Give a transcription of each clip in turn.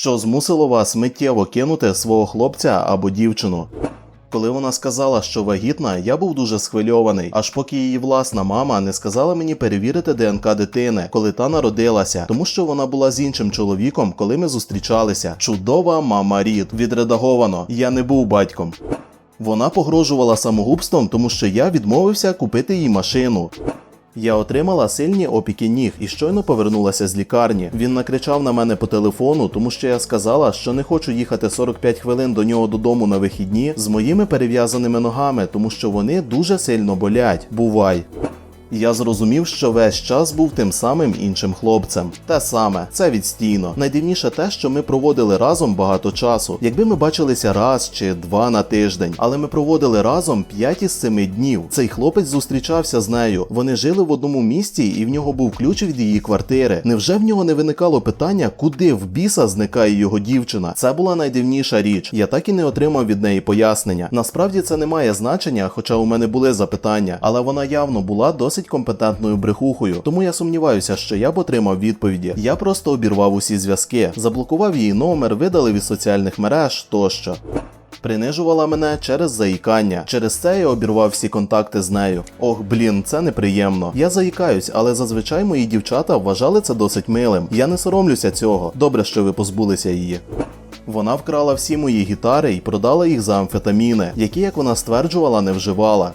Що змусило вас миттєво кинути свого хлопця або дівчину? Коли вона сказала, що вагітна, я був дуже схвильований, аж поки її власна мама не сказала мені перевірити ДНК дитини, коли та народилася, тому що вона була з іншим чоловіком, коли ми зустрічалися. Чудова мама рід. Відредаговано. Я не був батьком. Вона погрожувала самогубством, тому що я відмовився купити їй машину. Я отримала сильні опіки ніг і щойно повернулася з лікарні. Він накричав на мене по телефону, тому що я сказала, що не хочу їхати 45 хвилин до нього додому на вихідні з моїми перев'язаними ногами, тому що вони дуже сильно болять. Бувай. Я зрозумів, що весь час був тим самим іншим хлопцем. Те саме, це відстійно. Найдивніше те, що ми проводили разом багато часу. Якби ми бачилися раз чи два на тиждень, але ми проводили разом 5 із 7 днів. Цей хлопець зустрічався з нею. Вони жили в одному місті, і в нього був ключ від її квартири. Невже в нього не виникало питання, куди в біса зникає його дівчина? Це була найдивніша річ. Я так і не отримав від неї пояснення. Насправді це не має значення, хоча у мене були запитання, але вона явно була досить компетентною брехухою. Тому я сумніваюся, що я б отримав відповіді. Я просто обірвав усі зв'язки, заблокував її номер, видалив із соціальних мереж тощо. Принижувала мене через заїкання. Через це я обірвав всі контакти з нею. Ох, блін, це неприємно. Я заїкаюсь, але зазвичай мої дівчата вважали це досить милим. Я не соромлюся цього. Добре, що ви позбулися її. Вона вкрала всі мої гітари і продала їх за амфетаміни, які, як вона стверджувала, не вживала.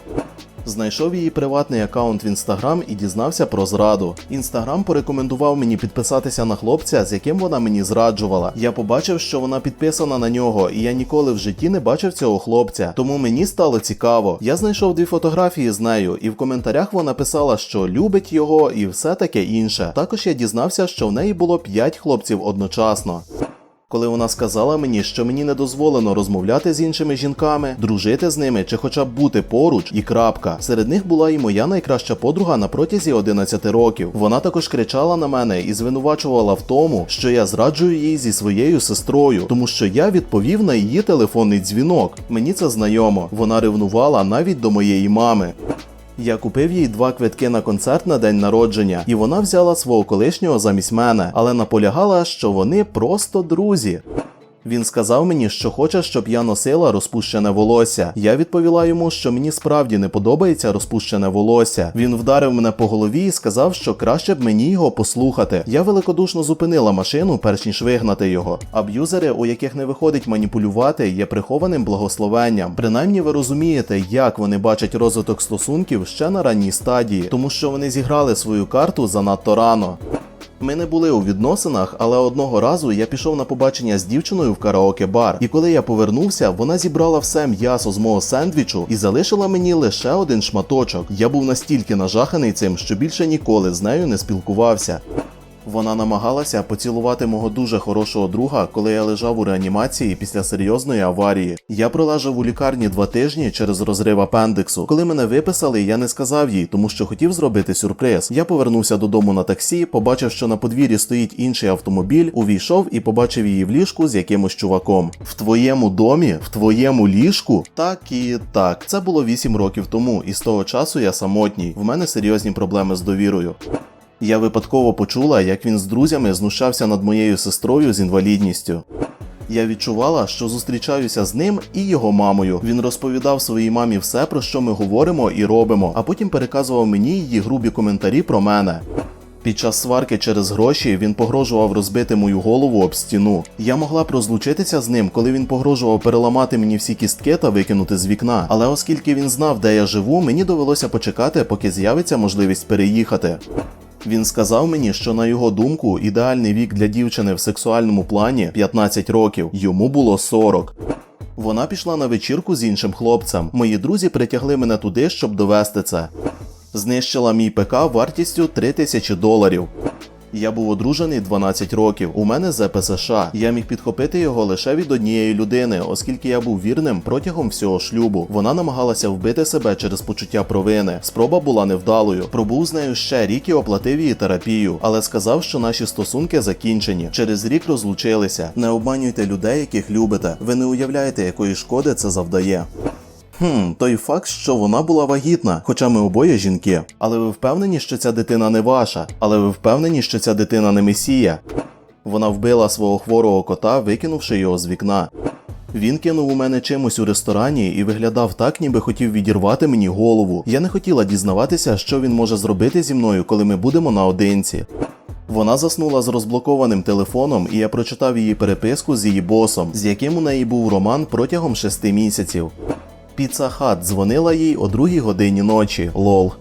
Знайшов її приватний аккаунт в інстаграм і дізнався про зраду. Інстаграм порекомендував мені підписатися на хлопця, з яким вона мені зраджувала. Я побачив, що вона підписана на нього, і я ніколи в житті не бачив цього хлопця. Тому мені стало цікаво. Я знайшов дві фотографії з нею, і в коментарях вона писала, що любить його і все таке інше. Також я дізнався, що в неї було п'ять хлопців одночасно. Коли вона сказала мені, що мені не дозволено розмовляти з іншими жінками, дружити з ними чи хоча б бути поруч, і крапка. Серед них була і моя найкраща подруга на протязі 11 років. Вона також кричала на мене і звинувачувала в тому, що я зраджую її зі своєю сестрою, тому що я відповів на її телефонний дзвінок. Мені це знайомо. Вона ревнувала навіть до моєї мами. Я купив їй два квитки на концерт на день народження, і вона взяла свого колишнього замість мене, але наполягала, що вони просто друзі. Він сказав мені, що хоче, щоб я носила розпущене волосся. Я відповіла йому, що мені справді не подобається розпущене волосся. Він вдарив мене по голові і сказав, що краще б мені його послухати. Я великодушно зупинила машину, перш ніж вигнати його. Аб'юзери, у яких не виходить маніпулювати, є прихованим благословенням. Принаймні ви розумієте, як вони бачать розвиток стосунків ще на ранній стадії, тому що вони зіграли свою карту занадто рано. Ми не були у відносинах, але одного разу я пішов на побачення з дівчиною в караоке-бар. І коли я повернувся, вона зібрала все м'ясо з мого сендвічу і залишила мені лише один шматочок. Я був настільки нажаханий цим, що більше ніколи з нею не спілкувався. Вона намагалася поцілувати мого дуже хорошого друга, коли я лежав у реанімації після серйозної аварії. Я пролежав у лікарні два тижні через розрив апендиксу. Коли мене виписали, я не сказав їй, тому що хотів зробити сюрприз. Я повернувся додому на таксі, побачив, що на подвір'ї стоїть інший автомобіль, увійшов і побачив її в ліжку з якимось чуваком. В твоєму домі, в твоєму ліжку? Так і так. Це було 8 років тому, і з того часу я самотній. В мене серйозні проблеми з довірою. Я випадково почула, як він з друзями знущався над моєю сестрою з інвалідністю. Я відчувала, що зустрічаюся з ним і його мамою. Він розповідав своїй мамі все, про що ми говоримо і робимо, а потім переказував мені її грубі коментарі про мене. Під час сварки через гроші він погрожував розбити мою голову об стіну. Я могла б розлучитися з ним, коли він погрожував переламати мені всі кістки та викинути з вікна. Але оскільки він знав, де я живу, мені довелося почекати, поки з'явиться можливість переїхати. Він сказав мені, що на його думку ідеальний вік для дівчини в сексуальному плані 15 років, йому було 40. Вона пішла на вечірку з іншим хлопцем. Мої друзі притягли мене туди, щоб довести це. Знищила мій ПК вартістю 3000 доларів. Я був одружений 12 років. У мене ЗПСШ. Я міг підхопити його лише від однієї людини, оскільки я був вірним протягом всього шлюбу. Вона намагалася вбити себе через почуття провини. Спроба була невдалою. Пробув з нею ще рік і оплатив її терапію, але сказав, що наші стосунки закінчені. Через рік розлучилися. Не обманюйте людей, яких любите. Ви не уявляєте, якої шкоди це завдає. Хм, той факт, що вона була вагітна, хоча ми обоє жінки. Але ви впевнені, що ця дитина не ваша? Але ви впевнені, що ця дитина не месія? Вона вбила свого хворого кота, викинувши його з вікна. Він кинув у мене чимось у ресторані і виглядав так, ніби хотів відірвати мені голову. Я не хотіла дізнаватися, що він може зробити зі мною, коли ми будемо наодинці. Вона заснула з розблокованим телефоном, і я прочитав її переписку з її босом, з яким у неї був роман протягом шести місяців. Піца Хат дзвонила їй о другій годині ночі. Лол.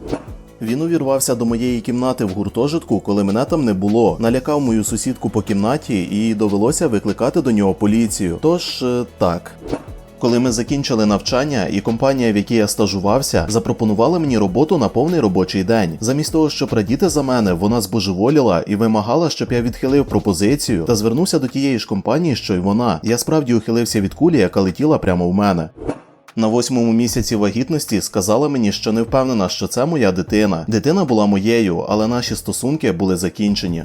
Він увірвався до моєї кімнати в гуртожитку, коли мене там не було. Налякав мою сусідку по кімнаті і довелося викликати до нього поліцію. Тож е, так. Коли ми закінчили навчання, і компанія, в якій я стажувався, запропонувала мені роботу на повний робочий день. Замість того, щоб радіти за мене, вона збожеволіла і вимагала, щоб я відхилив пропозицію та звернувся до тієї ж компанії, що й вона. Я справді ухилився від кулі, яка летіла прямо в мене. На восьмому місяці вагітності сказала мені, що не впевнена, що це моя дитина. Дитина була моєю, але наші стосунки були закінчені.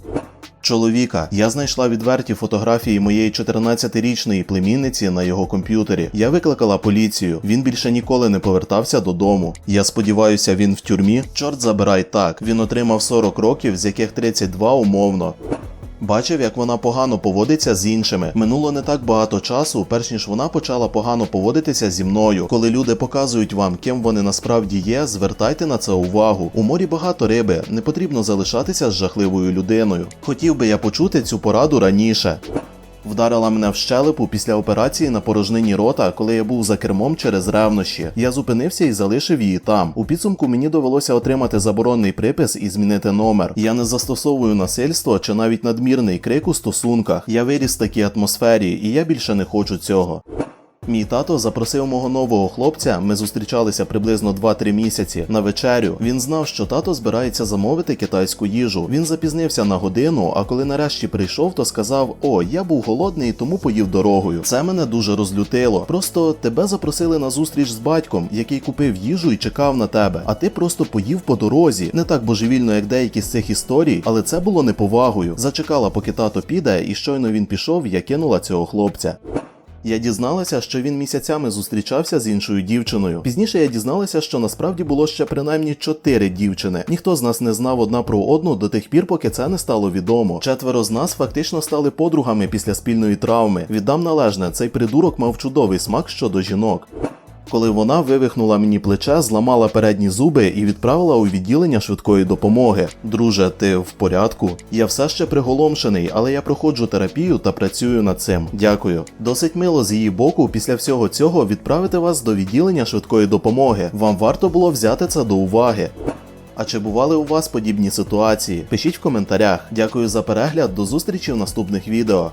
Чоловіка, я знайшла відверті фотографії моєї 14-річної племінниці на його комп'ютері. Я викликала поліцію. Він більше ніколи не повертався додому. Я сподіваюся, він в тюрмі. Чорт забирай так. Він отримав 40 років, з яких 32 умовно. Бачив, як вона погано поводиться з іншими. Минуло не так багато часу, перш ніж вона почала погано поводитися зі мною. Коли люди показують вам, ким вони насправді є, звертайте на це увагу. У морі багато риби, не потрібно залишатися з жахливою людиною. Хотів би я почути цю пораду раніше. Вдарила мене в щелепу після операції на порожнині рота, коли я був за кермом через ревнощі. Я зупинився і залишив її там. У підсумку мені довелося отримати заборонний припис і змінити номер. Я не застосовую насильство чи навіть надмірний крик у стосунках. Я виріс в такій атмосфері, і я більше не хочу цього. Мій тато запросив мого нового хлопця. Ми зустрічалися приблизно 2-3 місяці на вечерю. Він знав, що тато збирається замовити китайську їжу. Він запізнився на годину, а коли нарешті прийшов, то сказав: О, я був голодний, тому поїв дорогою. Це мене дуже розлютило. Просто тебе запросили на зустріч з батьком, який купив їжу і чекав на тебе. А ти просто поїв по дорозі. Не так божевільно, як деякі з цих історій, але це було неповагою. Зачекала, поки тато піде, і щойно він пішов, я кинула цього хлопця. Я дізналася, що він місяцями зустрічався з іншою дівчиною. Пізніше я дізналася, що насправді було ще принаймні чотири дівчини. Ніхто з нас не знав одна про одну до тих пір, поки це не стало відомо. Четверо з нас фактично стали подругами після спільної травми. Віддам належне, цей придурок мав чудовий смак щодо жінок. Коли вона вивихнула мені плече, зламала передні зуби і відправила у відділення швидкої допомоги. Друже, ти в порядку? Я все ще приголомшений, але я проходжу терапію та працюю над цим. Дякую. Досить мило з її боку після всього цього відправити вас до відділення швидкої допомоги. Вам варто було взяти це до уваги. А чи бували у вас подібні ситуації? Пишіть в коментарях. Дякую за перегляд, до зустрічі в наступних відео.